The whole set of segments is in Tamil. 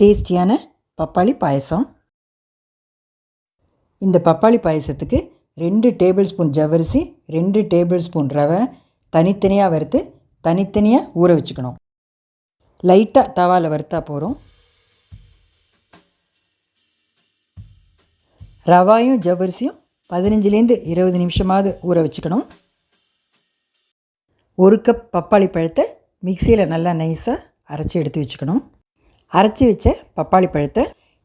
டேஸ்டியான பப்பாளி பாயசம். இந்த பப்பாளி பாயசத்துக்கு ரெண்டு டேபிள் ஸ்பூன் ஜவ்வரிசி ரெண்டு டேபிள் ஸ்பூன் ரவை தனித்தனியாக வறுத்து தனித்தனியாக ஊற வச்சுக்கணும். லைட்டாக தவாவில் வறுத்தா போகிறோம் ரவாயும் ஜவ்வரிசியும் பதினஞ்சுலேருந்து இருபது நிமிஷமாவது ஊற வச்சுக்கணும். ஒரு கப் பப்பாளி பழத்தை மிக்சியில் நல்லா நைஸாக அரைச்சி எடுத்து வச்சுக்கணும். அரைச்சி வச்ச பப்பாளி பழத்தை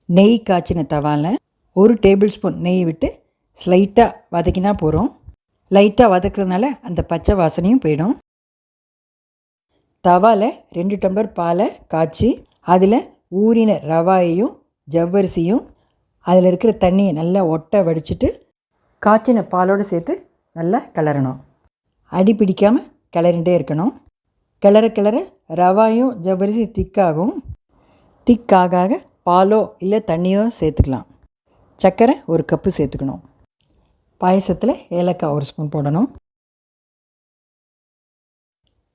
நெய் காய்ச்சின தவாவில் ஒரு டேபிள் ஸ்பூன் நெய் விட்டு ஸ்லைட்டாக வதக்கினா போகிறோம் லைட்டாக வதக்குறதுனால அந்த பச்சை வாசனையும் போயிடும். தவாவில் ரெண்டு டம்ளர் பாலை காய்ச்சி அதில் ஊறின ரவாயையும் ஜவ்வரிசியும் அதில் இருக்கிற தண்ணியை நல்லா ஒட்ட வடிச்சிட்டு காய்ச்சின பாலோடு சேர்த்து நல்லா கிளறணும். அடி பிடிக்காமல் கிளறிண்டே இருக்கணும். கிளற கிளற ரவாயும் ஜவ்வரிசி திக்காகும் திக்காக பாலோ இல்லை தண்ணியோ சேர்த்துக்கலாம். சர்க்கரை ஒரு கப்பு சேர்த்துக்கணும். பாயசத்தில் ஏலக்காய் ஒரு ஸ்பூன் போடணும்.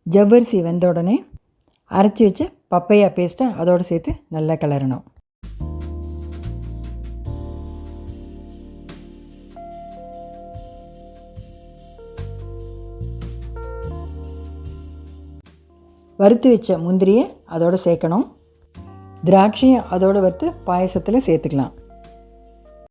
ஜவ்வரிசி வெந்த உடனே அரைச்சி வச்ச பப்பையா பேஸ்ட்டை அதோடு சேர்த்து நல்லா கிளறணும். வறுத்து வச்ச முந்திரியை அதோடு சேர்க்கணும். திராட்சையும் அதோடு வறுத்து பாயசத்தில் சேர்த்துக்கலாம்.